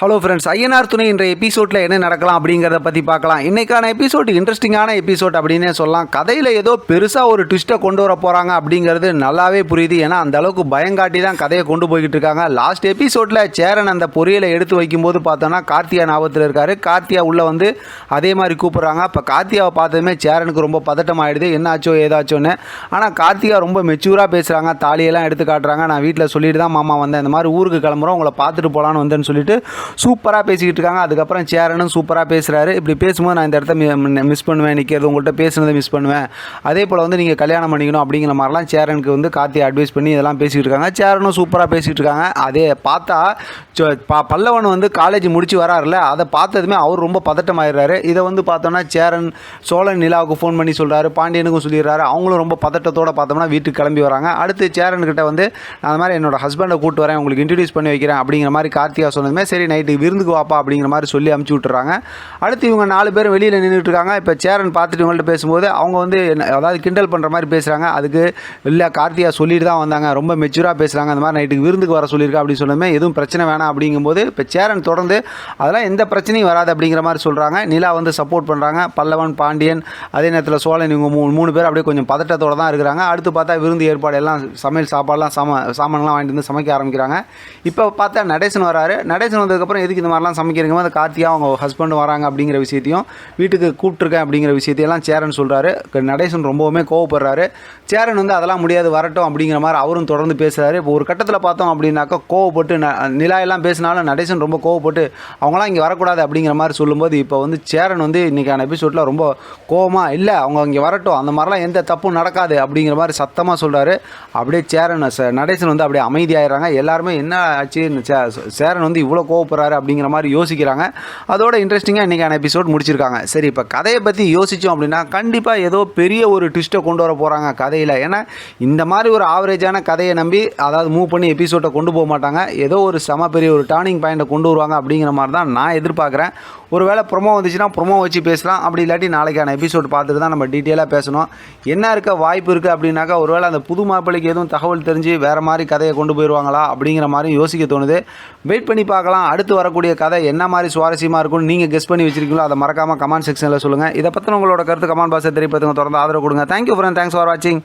Hello friends INR துணை இன்றைய எபிசோடில் என்ன நடக்கலாம் அப்படிங்கிறத பற்றி பார்க்கலாம். இன்றைக்கான எபிசோட் இன்ட்ரெஸ்டிங்கான எபிசோட் அப்படின்னே சொல்லலாம். கதையில் ஏதோ பெருசாக ஒரு ட்விஸ்ட்டை கொண்டு வர போகிறாங்க அப்படிங்கிறது நல்லாவே புரியுது. ஏன்னா அந்த அளவுக்கு பயங்காட்டி தான் கதையை கொண்டு போய்கிட்டு இருக்காங்க. லாஸ்ட் எபிசோடில் சேரன் அந்த பொரியலை எடுத்து வைக்கும்போது பார்த்தோன்னா கார்த்தியா ஞாபகத்தில் இருக்கார். கார்த்தியா உள்ளே வந்து அதே மாதிரி கூப்பிட்றாங்க. அப்போ கார்த்தியாவை பார்த்ததுமே சேரனுக்கு ரொம்ப பதட்டம் ஆயிடுது என்னாச்சோ ஏதாச்சோன்னு. ஆனால் கார்த்திகா ரொம்ப மெச்சூராக பேசுகிறாங்க தாலியெல்லாம் எடுத்து காட்டுறாங்க. நான் வீட்டில் சொல்லிட்டு தான் மாமா வந்தேன். இந்த மாதிரி ஊருக்கு கிளம்புறோம். உங்களை பார்த்துட்டு போகலான்னு வந்தேன்னு சொல்லிட்டு சூப்பராக பேசிக்கிட்டு இருக்காங்க. அதுக்கப்புறம் சேரனும் சூப்பராக பேசுகிறாரு இப்படி பேசும்போது நான் இந்த இடத்த மிஸ் பண்ணுவேன் நிற்கிறது உங்கள்கிட்ட பேசுனதை மிஸ் பண்ணுவேன். அதே போல் வந்து நீங்கள் கல்யாணம் பண்ணிக்கணும் அப்படிங்கிற மாதிரிலாம் சேரனுக்கு வந்து கார்த்தி அட்வைஸ் பண்ணி இதெல்லாம் பேசிக்கிட்டு இருக்காங்க. சேரனும் சூப்பராக பேசிக்கிட்டு இருக்காங்க. அதே பார்த்தா ப- பல்லவன் வந்து காலேஜ் முடிச்சு வராருல அதை பார்த்ததுமே அவர் ரொம்ப பதட்டம் ஆயிடுறாரு இதை வந்து பார்த்தோன்னா சேரன் சோழன் நிலாவுக்கு ஃபோன் பண்ணி சொல்கிறாரு பாண்டியனுக்கும் சொல்லிடுறாரு. அவங்களும் ரொம்ப பதட்டத்தோட பார்த்தோம்னா வீட்டுக்கு கிளம்பி வராங்க. அடுத்து சேரன்கிட்ட வந்து நான் அந்த மாதிரி என்னோட ஹஸ்பண்டை கூட்டு வரேன். உங்களுக்கு இன்ட்ரடியூஸ் பண்ணி வைக்கிறேன் அப்படிங்கிற மாதிரி கார்த்திகா சொன்னதுமே சரி நைட்டு விருந்துக்கு வாப்பா அப்படிங்கிற மாதிரி சொல்லி அமுச்சு விட்டுறாங்க. அடுத்து இவங்க நாலு பேரும் வெளியில் நின்றுட்டு இருக்காங்க இப்போ சேரன் பார்த்துட்டு இவங்கள்ட்ட பேசும்போது அவங்க வந்து என்ன- அதாவது கிண்டல் பண்ணுற மாதிரி பேசுகிறாங்க அதுக்கு இல்லை கார்த்திகா சொல்லிட்டு தான் வந்தாங்க. ரொம்ப மெச்சூராக பேசுகிறாங்க அந்த மாதிரி நைட்டுக்கு விருந்துக்கு வர சொல்லியிருக்கா அப்படின்னு சொன்னமே எதுவும் பிரச்சனை வேணாம் அப்படிங்கும்போது இப்போ சேரன் தொடர்ந்து அதெல்லாம் எந்த பிரச்சனையும் வராது அப்படிங்கிற மாதிரி சொல்கிறாங்க நிலா வந்து சப்போர்ட் பண்ணுறாங்க பல்லவன் பாண்டியன் அதே நேரத்தில் சோழன் இவங்க மூணு மூணு பேர் அப்படியே கொஞ்சம் பதட்டத்தோட தான் இருக்கிறாங்க. அடுத்து பார்த்தா விருந்து ஏற்பாடு எல்லாம் சமையல் சாப்பாடுலாம் சாமா சாமான்லாம் வாங்கிட்டு வந்து சமைக்க ஆரம்பிக்கிறாங்க. இப்போ பார்த்தா நடேசன் வராரு. நடேசன் அதுக்கப்புறம் எதுக்கு இந்த மாதிரிலாம் சமைக்கிறீங்க? அந்த கார்த்தியா அவங்க ஹஸ்பண்ட் வராங்க அப்படிங்கிற விஷயத்தையும் வீட்டுக்கு கூப்பிட்டுருக்கேன் அப்படிங்கிற விஷயத்தையெல்லாம் சேரன் சொல்கிறாரு நடேசன் ரொம்பவுமே கோவப்படுறாரு. சேரன் வந்து அதெல்லாம் முடியாது வரட்டும் அப்படிங்கிற மாதிரி அவரும் தொடர்ந்து பேசுகிறாரு இப்போ ஒரு கட்டத்தில் பார்த்தோம் அப்படின்னாக்கா கோவப்பட்டு ந நிலா எல்லாம் பேசினாலும் நடேசன் ரொம்ப கோவப்பட்டு அவங்களாம் இங்கே வரக்கூடாது அப்படிங்கிற மாதிரி சொல்லும்போது இப்போ வந்து சேரன் வந்து இன்றைக்கான எபிசோடில் ரொம்ப கோவமாக இல்லை அவங்க இங்கே வரட்டும் அந்த மாதிரிலாம் எந்த தப்பும் நடக்காது அப்படிங்கிற மாதிரி சத்தமாக சொல்கிறாரு அப்படியே சேரன் ச- நடேசன் வந்து அப்படியே அமைதியாயிடுறாங்க. எல்லாருமே என்ன ஆச்சு? சே- சேரன் வந்து இவ்வளோ போகிறாரு அப்படிங்கிற மாதிரி யோசிக்கிறாங்க. அதோட இன்ட்ரெஸ்டிங்காக இன்றைக்கான எபிசோட் முடிச்சிருக்காங்க. சரி இப்போ கதையை பற்றி யோசித்தோம் அப்படின்னா கண்டிப்பாக ஏதோ பெரிய ஒரு ட்விஸ்ட்டை கொண்டு வர போகிறாங்க கதையில். ஏன்னா இந்த மாதிரி ஒரு ஆவரேஜான கதையை நம்பி அதாவது மூவ் பண்ணி எபிசோட்டை கொண்டு போக மாட்டாங்க. ஏதோ ஒரு செம பெரிய ஒரு டேர்னிங் பாயிண்ட்டை கொண்டு வருவாங்க அப்படிங்கிற மாதிரி தான் நான் எதிர்பார்க்குறேன். ஒருவேளை ப்ரொமோ வந்துச்சுன்னா ப்ரொமோ வச்சு பேசலாம். அப்படி இல்லாட்டி நாளைக்கான எபிசோட் பார்த்துட்டு தான் நம்ம டீட்டெயிலாக பேசணும். என்ன இருக்க வாய்ப்பு இருக்குது அப்படின்னாக்கா ஒருவேளை அந்த புது மாப்பிள்ளைக்கு எதுவும் தகவல் தெரிஞ்சு வேறு மாதிரி கதையை கொண்டு போயிடுவாங்களா அப்படிங்கிற மாதிரி யோசிக்க தோணுது. வெயிட் பண்ணி பார்க்கலாம். அடுத்த வரக்கூடிய கதை என்ன மாதிரி சுவாரஸ்யமாக இருக்கும்னு நீங்கள் கெஸ் பண்ணி வச்சிருக்கீங்களோ அதை மறக்காமல் கமெண்ட் செக்ஷனில் சொல்லுங்கள் இதை பற்றின உங்களோட கருத்து கமெண்ட் பாக்ஸை தெரியப்படுத்துங்க தொடர்ந்து ஆதரவு கொடுங்க. தேங்க்யூ ஃப்ரெண்ட் தேங்க்ஸ் ஃபார் வாட்சிங்